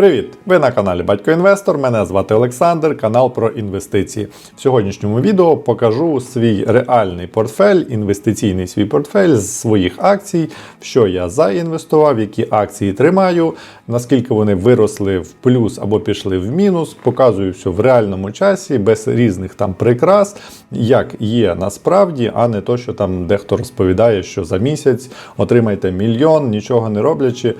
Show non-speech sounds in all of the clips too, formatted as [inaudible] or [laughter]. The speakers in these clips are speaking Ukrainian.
Привіт! Ви на каналі Батько Інвестор. Мене звати Олександр, канал про інвестиції. В сьогоднішньому відео покажу свій реальний портфель, інвестиційний свій портфель з своїх акцій, в що я заінвестував, які акції тримаю, наскільки вони виросли в плюс або пішли в мінус. Показую все в реальному часі, без різних там прикрас, як є насправді, а не то, що там дехто розповідає, що за місяць отримайте мільйон, нічого не роблячи.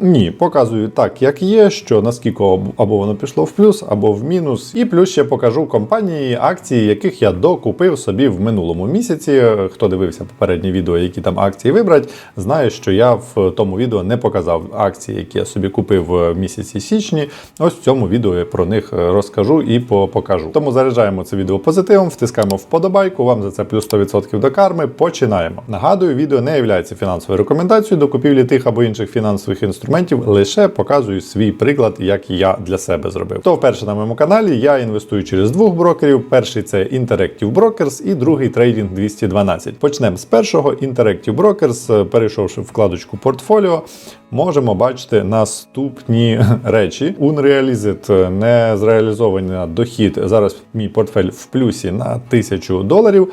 Ні, показую так, як є, що наскільки або воно пішло в плюс, або в мінус. І плюс ще покажу компанії, акції, яких я докупив собі в минулому місяці. Хто дивився попередні відео, які там акції вибрати, знає, що я в тому відео не показав акції, які я собі купив в місяці січні. Ось в цьому відео я про них розкажу і покажу. Тому заряджаємо це відео позитивом, втискаємо вподобайку. Вам за це плюс 100% до карми. Починаємо. Нагадую, відео не є фінансовою рекомендацією до купівлі тих або інших фінансових інструментів. Лише показую свій приклад, як я для себе зробив. То вперше на моєму каналі я інвестую через двох брокерів. Перший це Interactive Brokers і другий Trading 212. Почнемо з першого Interactive Brokers. Перейшовши в вкладочку портфоліо, можемо бачити наступні [laughs] речі. Unrealized не зреалізований на дохід. Зараз мій портфель в плюсі на 1000 доларів.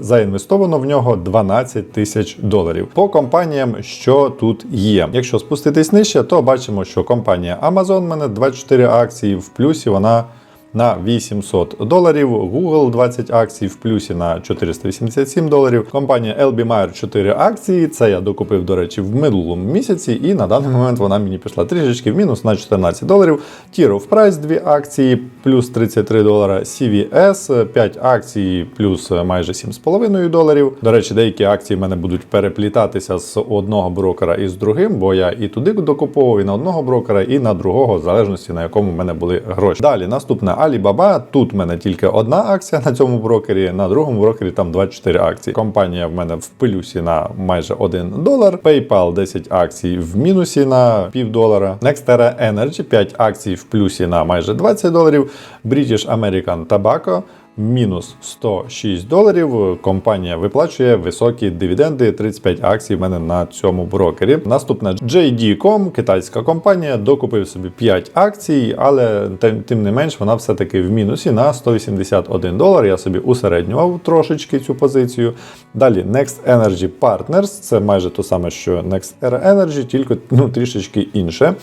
Заінвестовано в нього 12 тисяч доларів. По компаніям, що тут є. Якщо спуститись нижче, то бачимо, що компанія Amazon в мене 24 акції в плюсі. Вона на 800 доларів. Google 20 акцій в плюсі на 487 доларів. Компанія LB Mayer 4 акції. Це я докупив, до речі, в минулому місяці, і на даний момент вона мені пішла трішечки в мінус на 14 доларів. T of Price 2 акції плюс 33 долара. CVS 5 акцій плюс майже 7,5 доларів. До речі, деякі акції в мене будуть переплітатися з одного брокера із другим, бо я і туди докуповував, і на одного брокера, і на другого, в залежності на якому в мене були гроші. Далі наступне Alibaba. Тут в мене тільки одна акція на цьому брокері, на другому брокері там 24 акції. Компанія в мене в плюсі на майже 1 долар. PayPal 10 акцій в мінусі на пів долара. NextEra Energy 5 акцій в плюсі на майже 20 доларів. British American Tobacco Мінус 106 доларів. Компанія виплачує високі дивіденди. 35 акцій в мене на цьому брокері. Наступна JD.com, китайська компанія, докупив собі 5 акцій, але тим, тим не менш вона все-таки в мінусі на 181 долар. Я собі усереднював трошечки цю позицію. Далі Next Energy Partners, це майже то саме, що Next Era Energy, тільки ну, трішечки інше.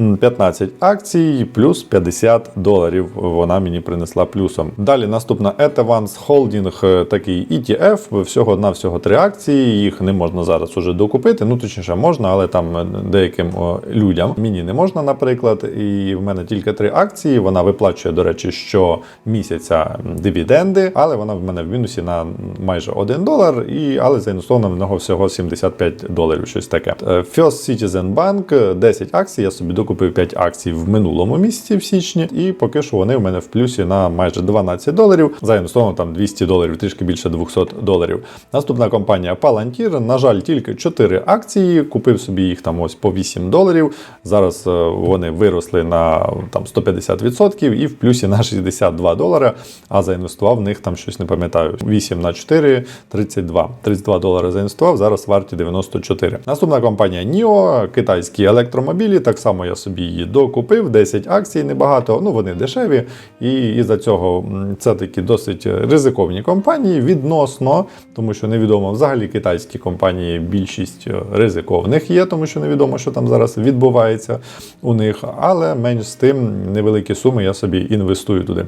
М, 15 акцій плюс 50 доларів. Вона мені принесла плюсом. Далі наступна Etavans Holding, е, такий ETF, всього на всього три акції. Їх не можна зараз уже докупити. Ну точніше можна, але там е, деяким людям. Мені не можна, наприклад. І в мене тільки три акції. Вона виплачує, до речі, щомісяця дивіденди, але вона в мене в мінусі на майже 1 долар, і, але заінвестовано в нього всього 75 доларів, щось таке. Е, First Citizen Bank 10 акцій. Я собі докупив 5 акцій в минулому місяці в січні, і поки що вони в мене в плюсі на майже 12 доларів. Заінвестовано там 200 доларів, трішки більше 200 доларів. Наступна компанія Palantir, на жаль, тільки 4 акції. Купив собі їх там ось по 8 доларів. Зараз е, вони виросли на там 150% і в плюсі на 62 долари. А заінвестував в них там щось не пам'ятаю. 8 на 4 32. 32 долари заінвестував. Зараз варті 94. Наступна компанія NIO, китайські електромобілі. Так само я собі її докупив. 10 акцій, небагато. Ну вони дешеві. І із-за цього це такі досить ризиковні компанії відносно, тому що невідомо взагалі китайські компанії більшість е, ризиковних є, тому що невідомо, що там зараз відбувається у них. Але менш з тим невеликі суми я собі інвестую туди.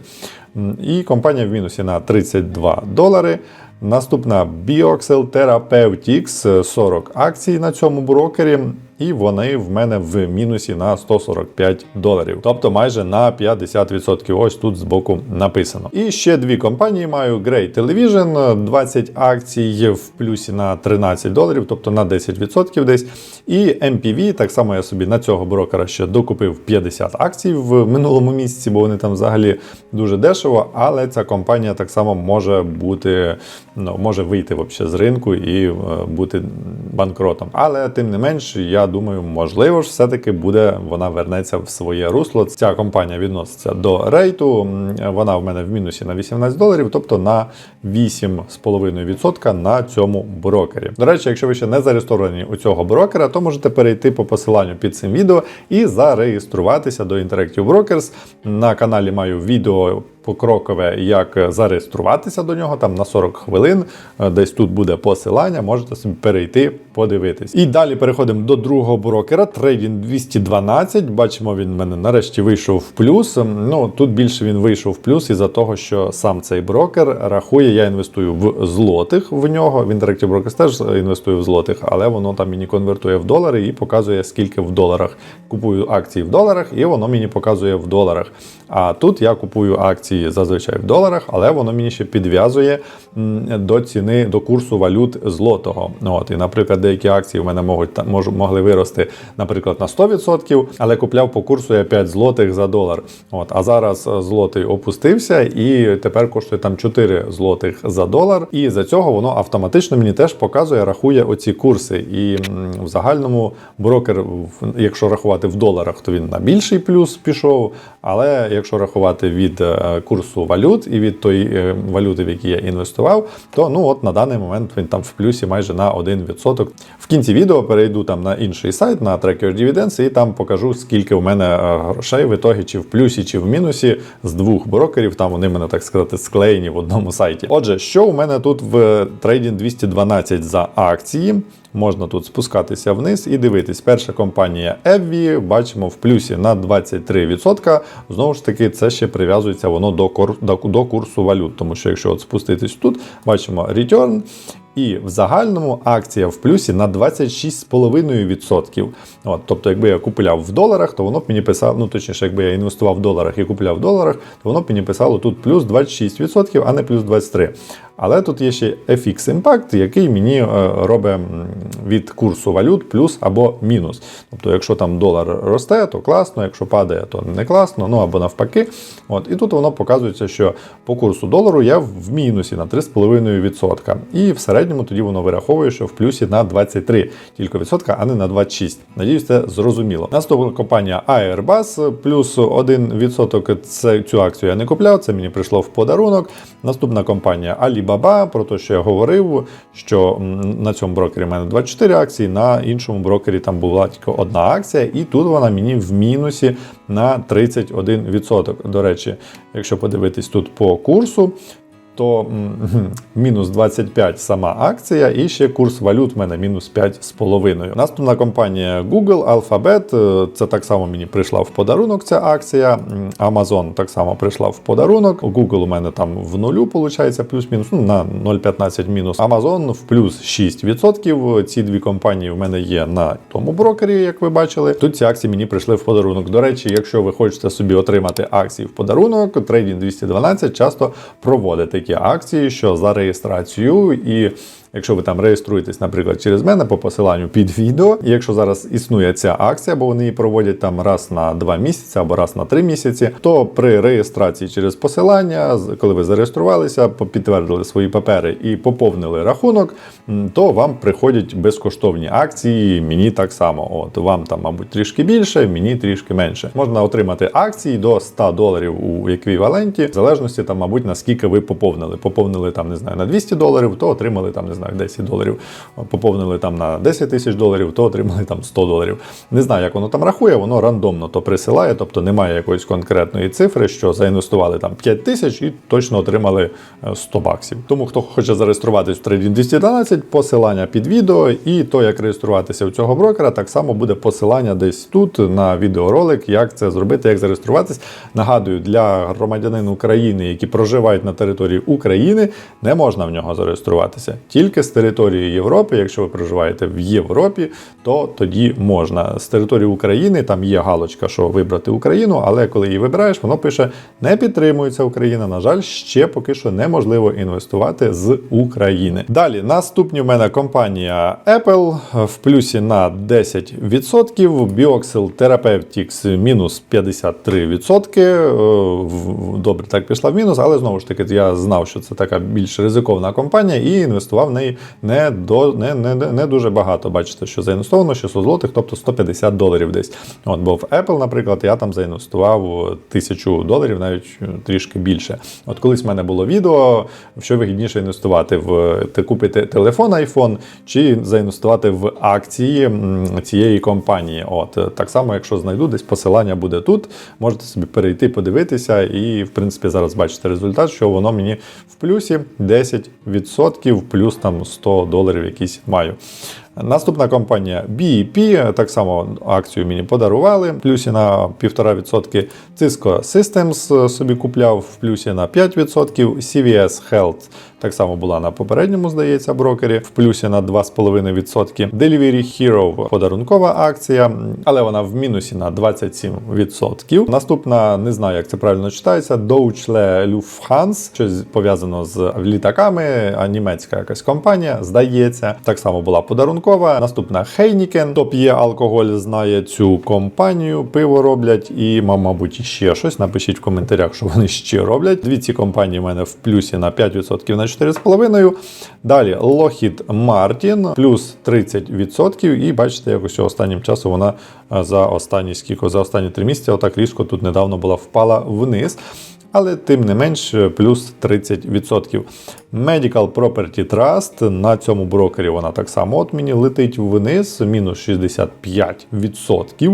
І компанія в мінусі на 32 долари. Наступна Bioxel Therapeutics 40 акцій на цьому брокері. І вони в мене в мінусі на 145 доларів, тобто майже на 50%. Ось тут збоку написано. І ще дві компанії маю: Grey Television, 20 акцій в плюсі на 13 доларів, тобто на 10% десь. І MPV, так само я собі на цього брокера ще докупив 50 акцій в минулому місяці, бо вони там взагалі дуже дешево. Але ця компанія так само може бути, ну може вийти вообще з ринку і е, бути банкротом. Але тим не менш, я думаю, можливо ж все-таки буде вона вернеться в своє русло. Ця компанія відноситься до рейту. Вона в мене в мінусі на 18 доларів, тобто на 8,5% на цьому брокері. До речі, якщо ви ще не зареєстровані у цього брокера, то можете перейти по посиланню під цим відео і зареєструватися до Interactive Brokers. На каналі маю відео покрокове, як зареєструватися до нього, там на 40 хвилин. Е, Десь тут буде посилання, можете собі перейти, подивитись. І далі переходимо до другого брокера. Trading 212. Бачимо, він в мене нарешті вийшов в плюс. Ем, Ну тут більше він вийшов в плюс із-за того, що сам цей брокер рахує, я інвестую в злотих в нього. В Interactive Brokers теж інвестую в злотих, але воно там мені конвертує в долари і показує, скільки в доларах. Купую акції в доларах, і воно мені показує в доларах. А тут я купую акції зазвичай в доларах, але воно мені ще підв'язує до ціни до курсу валют злотого. От, і, наприклад, деякі акції в мене можуть та- мож, могли вирости, наприклад, на 100%, але купляв по курсу я 5 злотих за долар. От, а зараз е, злотий опустився і тепер коштує там 4 злотих за долар. І за цього воно автоматично мені теж показує, рахує оці курси. І в загальному брокер, якщо рахувати в доларах, то він на більший плюс пішов. Але якщо рахувати від е, курсу валют і від тої е, валюти, в якій я інвестував, то ну от на даний момент він там в плюсі майже на 1%. В кінці відео перейду там на інший сайт, на Tracker Dividends, і там покажу, скільки у мене е, грошей в ітогі, чи в плюсі, чи в мінусі з двох брокерів. Там вони мене так сказати склеєні в одному сайті. Отже, що у мене тут в трейдінг 212 за акції? Можна тут спускатися вниз і дивитись. Перша компанія Evvi, бачимо в плюсі на 23%. Знову ж таки, це ще прив'язується воно до, до курсу валют. Тому що якщо от спуститись тут, бачимо return. І в загальному акція в плюсі на 26,5%. От, тобто, якби я купляв в доларах, то воно б мені писало, ну точніше, якби я інвестував в доларах і купляв в доларах, то воно б мені писало тут плюс 26%, а не плюс 23%. Але тут є ще FX імпакт, який мені е, робить від курсу валют плюс або мінус. Тобто, якщо там долар росте, то класно, якщо падає, то не класно, ну або навпаки. От, і тут воно показується, що по курсу долару я в мінусі на 3,5%. І в середньому тоді воно вираховує, що в плюсі на 23 тільки відсотка, а не на 26. Надіюсь, це зрозуміло. Наступна компанія Airbus плюс 1%. Це цю акцію я не купляв, це мені прийшло в подарунок. Наступна компанія Alibaba, про те, що я говорив, що на цьому брокері в мене 24 акції, на іншому брокері там була тільки одна акція, і тут вона мені в мінусі на 31%. До речі, якщо подивитись тут по курсу, то [laughs] мінус 25 сама акція, і ще курс валют в мене мінус 5,5. Наступна компанія Google, Alphabet, е, це так само мені прийшла в подарунок ця акція. Amazon так само прийшла в подарунок. Google у мене там в нулю, виходить, плюс-мінус, ну на 0,15 мінус. Amazon в плюс 6%. Ці дві компанії в мене є на тому брокері, як ви бачили. Тут ці акції мені прийшли в подарунок. До речі, якщо ви хочете собі отримати акції в подарунок, Trading 212 часто проводить такі акції, що за реєстрацію і. Якщо ви там реєструєтесь, наприклад, через мене по посиланню під відео, і якщо зараз існує ця акція, бо вони її проводять там раз на два місяці або раз на три місяці, то при реєстрації через посилання, коли ви зареєструвалися, підтвердили свої папери і поповнили рахунок, то вам приходять безкоштовні акції. Мені так само. От вам там, мабуть, трішки більше, мені трішки менше. Можна отримати акції до 100 доларів у еквіваленті, в залежності там, мабуть, наскільки ви поповнили. Поповнили там, не знаю, на 200 доларів, то отримали там, не знаю, 10 доларів. Поповнили там на 10 тисяч доларів, то отримали там 100 доларів. Не знаю, як воно там рахує, воно рандомно то присилає, тобто немає якоїсь конкретної цифри, що заінвестували там 5 тисяч і точно отримали е, 100 баксів. Тому хто хоче зареєструватись в Trading 212, посилання під відео, і то, як реєструватися у цього брокера, так само буде посилання десь тут на відеоролик, як це зробити, як зареєструватись. Нагадую, для громадянин України, які проживають на території України, не можна в нього зареєструватися. Тільки з території Європи, якщо ви проживаєте в Європі, то тоді можна. З території України там є галочка, що вибрати Україну, але коли її вибираєш, воно пише не підтримується Україна. На жаль, ще поки що неможливо інвестувати з України. Далі наступні в мене компанія Apple в плюсі на 10%, Bioxel Therapeutics мінус 53%. Е, Добре, так пішла в мінус, але знову ж таки я знав, що це така більш ризикована компанія і інвестував неї не, до, не, не, не, дуже багато. Бачите, що заінвестовано 600 злотих, тобто 150 доларів десь. От, бо в Apple, наприклад, я там заінвестував тисячу доларів, навіть е, трішки більше. От колись в мене було відео, що вигідніше інвестувати в ти купити телефон iPhone чи заінвестувати в акції цієї компанії. От е, так само, якщо знайду, десь посилання буде тут. Можете собі перейти, подивитися, і в принципі зараз бачите результат, що воно мені в плюсі 10%, плюс там 100 доларів якісь маю. Наступна компанія BEP, так само акцію мені подарували, в плюсі на 1,5%. Cisco Systems собі купляв в плюсі на 5%. CVS Health так само була на попередньому, здається, брокері, в плюсі на 2,5%. Delivery Hero подарункова акція, але вона в мінусі на 27%. Наступна, не знаю, як це правильно читається, Deutsche Lufthansa, щось пов'язано з літаками, а німецька якась компанія, здається, так само була подарункова. Наступна Хейнікен. хто п'є алкоголь, знає цю компанію, пиво роблять і, мабуть, ще щось. Напишіть в коментарях, що вони ще роблять. Дві ці компанії в мене в плюсі на 5% на 4,5%. Далі Lockheed Martin плюс 30%. І бачите, якось останнім часом вона за останні скільки, за останні три місяці, отак різко тут недавно була впала вниз. Але тим не менш плюс 30%. Medical Property Trust на цьому брокері вона так само от мені летить вниз, мінус 65%.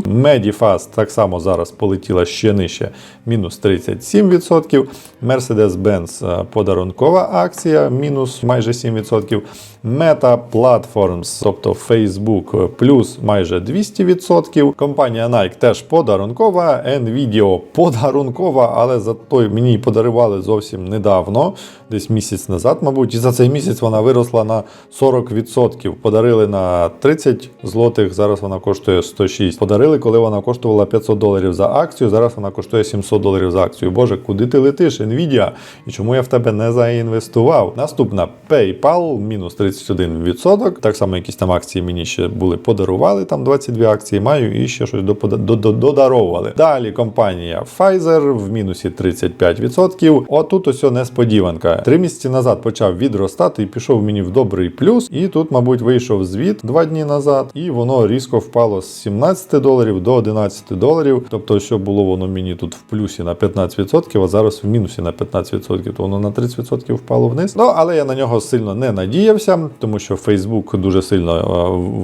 Medifast так само зараз полетіла ще нижче, мінус 37%. Mercedes-Benz е, подарункова акція, мінус майже 7%. Meta Platforms, тобто Facebook, плюс майже 200%. Компанія Nike теж подарункова, Nvidia подарункова, але зато мені подарували зовсім недавно, десь місяць назад, мабуть. І за цей місяць вона виросла на 40%. Подарили на 30 злотих, зараз вона коштує 106. Подарили, коли вона коштувала 500 доларів за акцію. Зараз вона коштує 700 доларів за акцію. Боже, куди ти летиш, Nvidia? І чому я в тебе не заінвестував? Наступна PayPal, мінус 31%. Так само якісь там акції мені ще були подарували. Там 22 акції маю і ще щось додаровували. Далі компанія Pfizer в мінусі 35%. Отут ось несподіванка. Три місяці назад почав відростати і пішов мені в добрий плюс. І тут, мабуть, вийшов звіт два дні назад, і воно різко впало з 17 доларів до 11 доларів. Тобто, що було воно мені тут в плюсі на 15%, а зараз в мінусі на 15%, то воно на 30% впало вниз. Ну але я на нього сильно не надіявся, тому що Facebook дуже сильно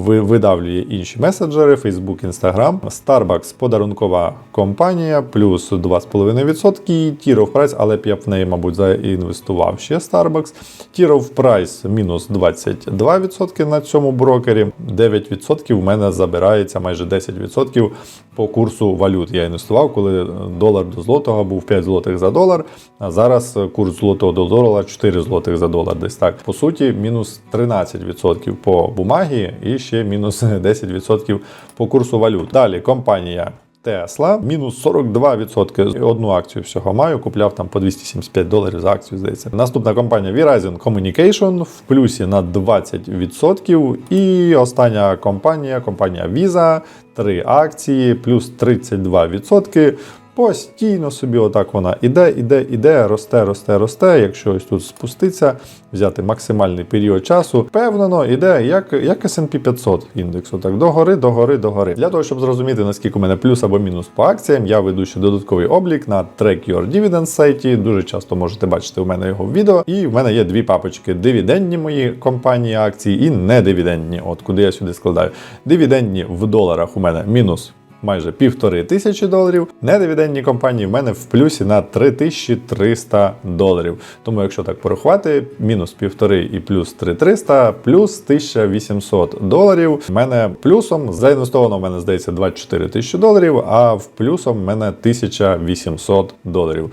е, видавлює інші меседжери, Facebook, Instagram. Starbucks подарункова компанія, плюс 2,5%. Tier of Price, але б я б в неї, мабуть, заінвестував ще Starbucks. Tier of Price мінус 22% на цьому брокері. 9% в мене забирається майже 10% по курсу валют. Я інвестував, коли долар до злотого був 5 злотих за долар, а зараз курс злотого до долара 4 злотих за долар. Десь так. По суті, мінус 13% по бумагі і ще мінус [laughs] 10% по курсу валют. Далі компанія. Тесла мінус 42%. Одну акцію всього маю. Купляв там по 275 доларів за акцію. Здається. Наступна компанія Verizon Communication в плюсі на 20%. І остання компанія, компанія Visa, три акції, плюс 32%. Постійно собі отак вона іде, іде, іде, росте, росте, росте. Якщо ось тут спуститься, взяти максимальний період часу, впевнено, іде як, як S&P 500 індексу. Так, догори, догори, догори. Для того, щоб зрозуміти, наскільки у мене плюс або мінус по акціям, я веду ще додатковий облік на Track Your Dividends сайті. Дуже часто можете бачити у мене його в відео. І в мене є дві папочки: дивідендні мої компанії акції і недивідендні. От куди я сюди складаю. Дивідендні в доларах у мене мінус майже півтори тисячі доларів. Недивідендні компанії в мене в плюсі на 3300 доларів. Тому, якщо так порахувати, мінус півтори і плюс 3300, плюс 1800 доларів. В мене плюсом заінвестовано в мене здається 24 тисячі доларів, а в плюсом в мене 1800 доларів.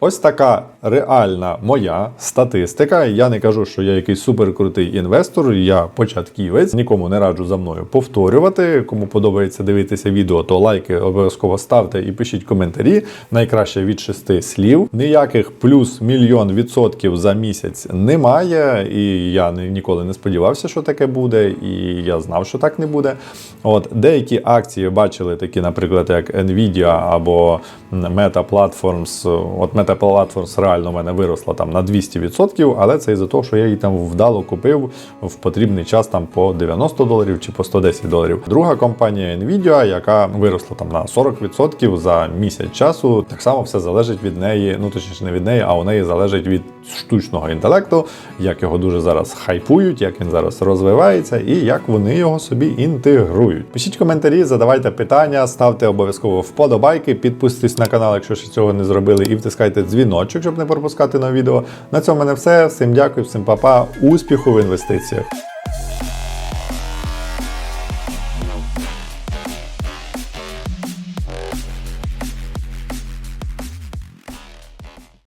Ось така реальна моя статистика. Я не кажу, що я якийсь суперкрутий інвестор, я початківець, нікому не раджу за мною повторювати. Кому подобається дивитися відео, то лайки обов'язково ставте і пишіть коментарі. Найкраще від шести слів. Ніяких плюс мільйон відсотків за місяць немає. І я ніколи не сподівався, що таке буде, і я знав, що так не буде. От деякі акції бачили, такі, наприклад, як Nvidia або Meta Platforms. От Meta Platforms реально в мене виросла там на 200%, але це із-за того, що я її там вдало купив в потрібний час там по 90 доларів чи по 110 доларів. Друга компанія Nvidia, яка виросла там на 40% за місяць часу. Так само все залежить від неї, ну точніше не від неї, а у неї залежить від штучного інтелекту, як його дуже зараз хайпують, як він зараз розвивається і як вони його собі інтегрують. Пишіть коментарі, задавайте питання, ставте обов'язково вподобайки, підписуйтесь на канал, якщо ще цього не зробили, і втискайте дзвіночок, щоб не пропускати нові відео. На цьому мене все. Всім дякую, всім па-па, успіху в інвестиціях.